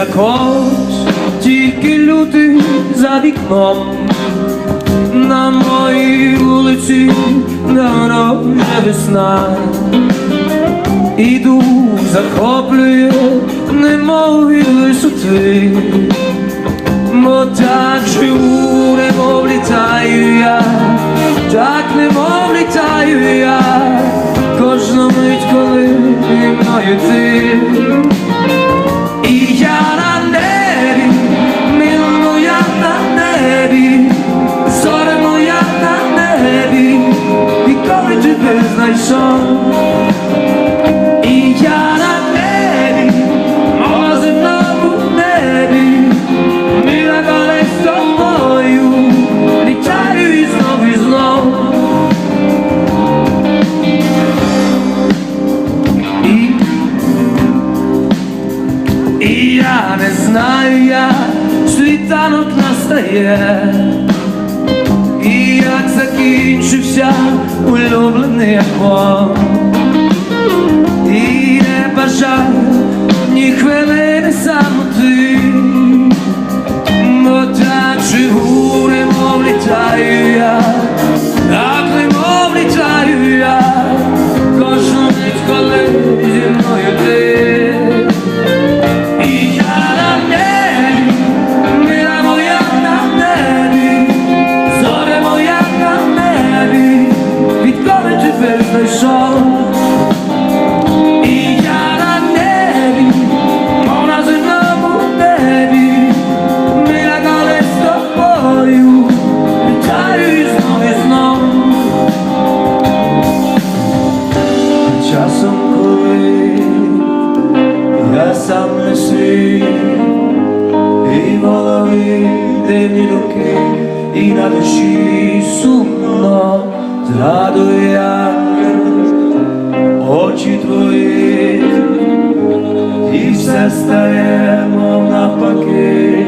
когось, тільки лютий за вікном. На моїй вулиці давно вже весна. Іду, захоплює, немов від висоти. Бо так живу, немов літаю я, так немов літаю я, кожну мить, коли мною ти. Світанок настає, і як закінчився улюблений альбом. І не бажаю ні хвилини тебе знайшов. І я на небі, мов на мила коли з тобою, літаю і знов і знов. Часом коли я сам не свій, і дивні думки, і на душі сумно згадую я очі твої, і все стає, мов навпаки,